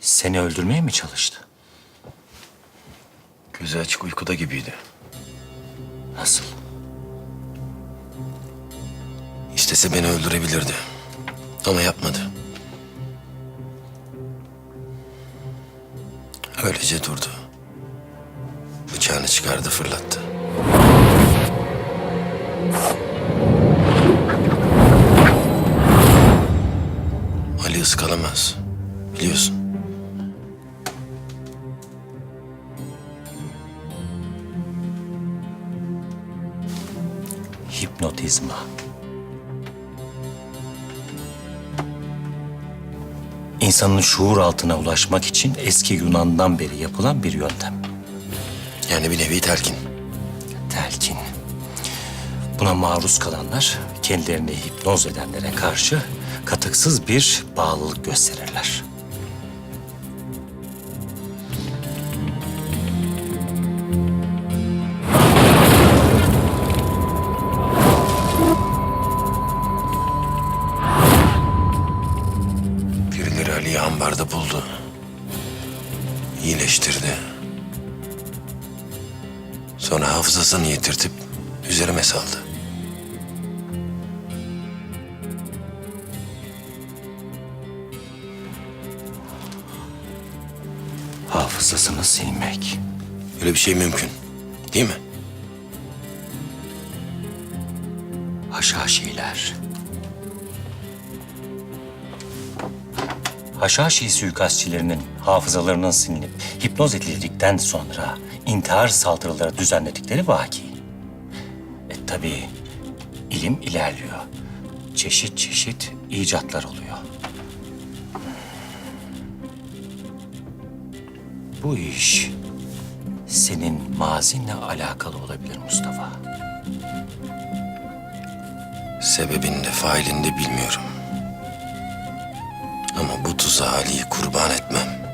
Seni öldürmeye mi çalıştı? Gözü açık uykuda gibiydi. Nasıl? İstese beni öldürebilirdi. Ama yapmadı. Öylece durdu. Bıçağını çıkardı fırlattı. Ali ıskalamaz. Biliyorsun. Hipnotizma. İnsanın şuur altına ulaşmak için eski Yunan'dan beri yapılan bir yöntem. Yani bir nevi telkin. Telkin. Buna maruz kalanlar kendilerini hipnoz edenlere karşı katıksız bir bağlılık gösterirler. Ambarda buldu. İyileştirdi. Sonra hafızasını yitirtip üzerime saldı. Hafızasını silmek. Öyle bir şey mümkün. Değil mi? Haşhaşiler. Haşhaşi suikastçilerinin hafızalarının silinip hipnoz edildikten sonra intihar saldırıları düzenledikleri vaki. E tabii ilim ilerliyor. Çeşit çeşit icatlar oluyor. Bu iş senin mazinle alakalı olabilir Mustafa. Sebebini de failini de bilmiyorum. Ama bu tuzağa Ali'yi kurban etmem.